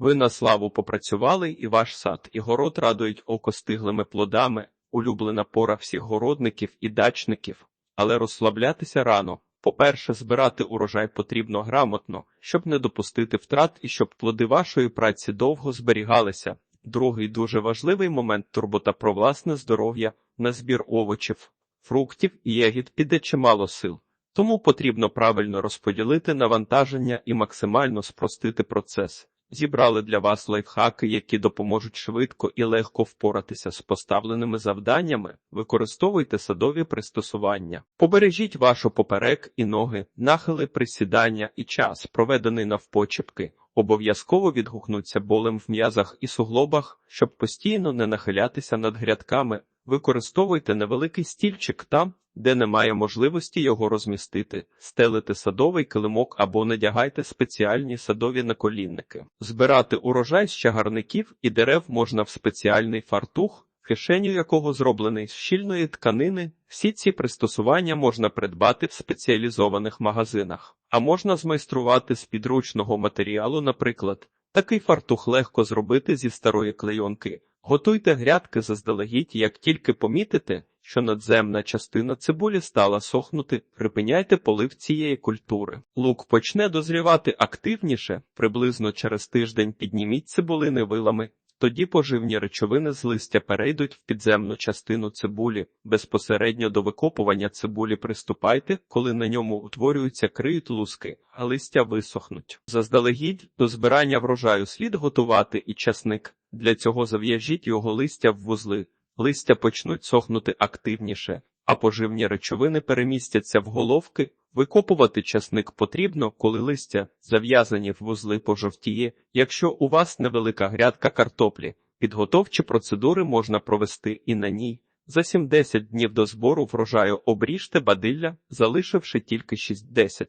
Ви на славу попрацювали, і ваш сад і город радують око стиглими плодами, улюблена пора всіх городників і дачників. Але розслаблятися рано. По-перше, збирати урожай потрібно грамотно, щоб не допустити втрат і щоб плоди вашої праці довго зберігалися. Другий дуже важливий момент турбота про власне здоров'я на збір овочів, фруктів і ягід піде чимало сил. Тому потрібно правильно розподілити навантаження і максимально спростити процес. Зібрали для вас лайфхаки, які допоможуть швидко і легко впоратися з поставленими завданнями. Використовуйте садові пристосування. Побережіть вашу поперек і ноги, нахили присідання і час, проведений навпочепки. Обов'язково відгукнуться болем в м'язах і суглобах, щоб постійно не нахилятися над грядками. Використовуйте невеликий стільчик там, де немає можливості його розмістити, стелите садовий килимок або надягайте спеціальні садові наколінники. Збирати урожай з чагарників і дерев можна в спеціальний фартух, кишеню якого зроблений з щільної тканини. Всі ці пристосування можна придбати в спеціалізованих магазинах, а можна змайструвати з підручного матеріалу, наприклад. Такий фартух легко зробити зі старої клейонки. Готуйте грядки заздалегідь, як тільки помітите, що надземна частина цибулі стала сохнути, припиняйте полив цієї культури. Лук почне дозрівати активніше, приблизно через тиждень підніміть цибулини вилами, тоді поживні речовини з листя перейдуть в підземну частину цибулі. Безпосередньо до викопування цибулі приступайте, коли на ньому утворюються криють луски, а листя висохнуть. Заздалегідь до збирання врожаю слід готувати і часник. Для цього зав'яжіть його листя в вузли. Листя почнуть сохнути активніше, а поживні речовини перемістяться в головки. Викопувати часник потрібно, коли листя зав'язані в вузли пожовтіє. Якщо у вас невелика грядка картоплі, підготовчі процедури можна провести і на ній. За 7-10 днів до збору врожаю обріжте бадилля, залишивши тільки 6-10.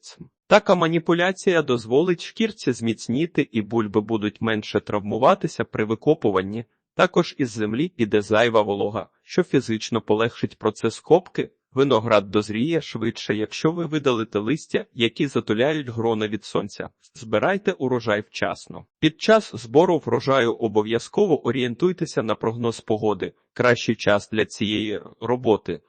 Така маніпуляція дозволить шкірці зміцніти і бульби будуть менше травмуватися при викопуванні. Також із землі піде зайва волога, що фізично полегшить процес копки. Виноград дозріє швидше, якщо ви видалите листя, які затуляють грона від сонця. Збирайте урожай вчасно. Під час збору врожаю обов'язково орієнтуйтеся на прогноз погоди. Кращий час для цієї роботи.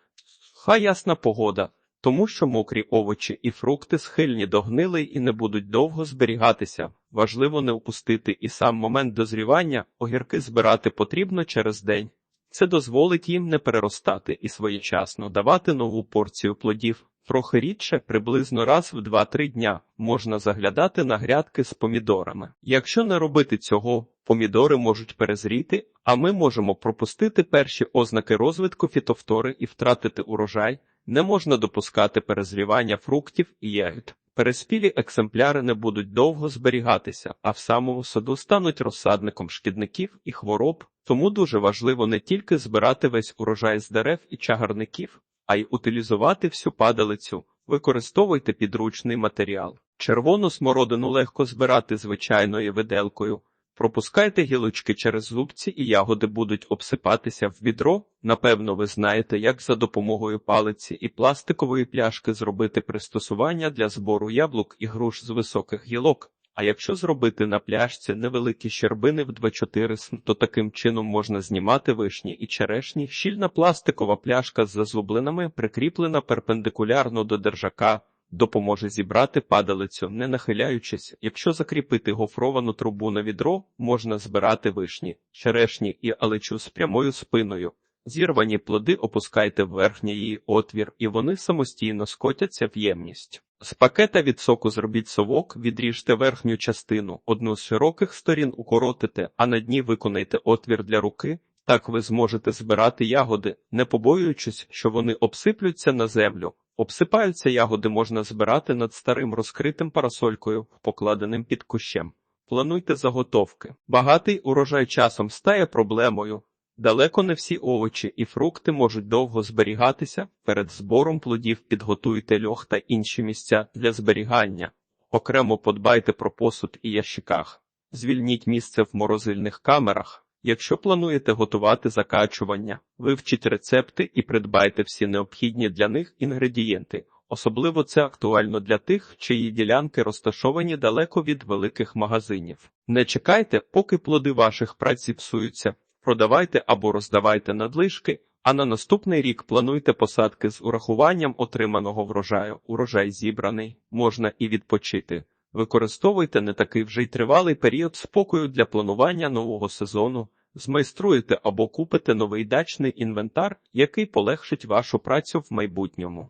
Хай ясна погода, тому що мокрі овочі і фрукти схильні до гнили і не будуть довго зберігатися. Важливо не упустити і сам момент дозрівання, огірки збирати потрібно через день. Це дозволить їм не переростати і своєчасно давати нову порцію плодів. Трохи рідше, приблизно раз в 2-3 дня, можна заглядати на грядки з помідорами. Якщо не робити цього, помідори можуть перезріти, а ми можемо пропустити перші ознаки розвитку фітофтори і втратити урожай. Не можна допускати перезрівання фруктів і ягід. Переспілі екземпляри не будуть довго зберігатися, а в самому саду стануть розсадником шкідників і хвороб. Тому дуже важливо не тільки збирати весь урожай з дерев і чагарників, а й утилізувати всю падалицю. Використовуйте підручний матеріал. Червону смородину легко збирати звичайною виделкою. Пропускайте гілочки через зубці і ягоди будуть обсипатися в відро. Напевно, ви знаєте, як за допомогою палиці і пластикової пляшки зробити пристосування для збору яблук і груш з високих гілок. А якщо зробити на пляшці невеликі щербини в 2-4 см, то таким чином можна знімати вишні і черешні. Щільна пластикова пляшка з зазубленими прикріплена перпендикулярно до держака допоможе зібрати падалицю, не нахиляючись. Якщо закріпити гофровану трубу на відро, можна збирати вишні, черешні і алечу з прямою спиною. Зірвані плоди опускайте в верхній її отвір, і вони самостійно скотяться в ємність. З пакета від соку зробіть совок, відріжте верхню частину, одну з широких сторін укоротите, а на дні виконайте отвір для руки. Так ви зможете збирати ягоди, не побоюючись, що вони обсиплються на землю. Обсипаються ягоди можна збирати над старим розкритим парасолькою, покладеним під кущем. Плануйте заготовки. Багатий урожай часом стає проблемою. Далеко не всі овочі і фрукти можуть довго зберігатися. Перед збором плодів підготуйте льох та інші місця для зберігання. Окремо подбайте про посуд і ящиках. Звільніть місце в морозильних камерах. Якщо плануєте готувати закачування, вивчіть рецепти і придбайте всі необхідні для них інгредієнти. Особливо це актуально для тих, чиї ділянки розташовані далеко від великих магазинів. Не чекайте, поки плоди ваших праць зіпсуються, продавайте або роздавайте надлишки, а на наступний рік плануйте посадки з урахуванням отриманого врожаю. Урожай зібраний, можна і відпочити. Використовуйте не такий вже й тривалий період спокою для планування нового сезону. Змайструєте або купите новий дачний інвентар, який полегшить вашу працю в майбутньому.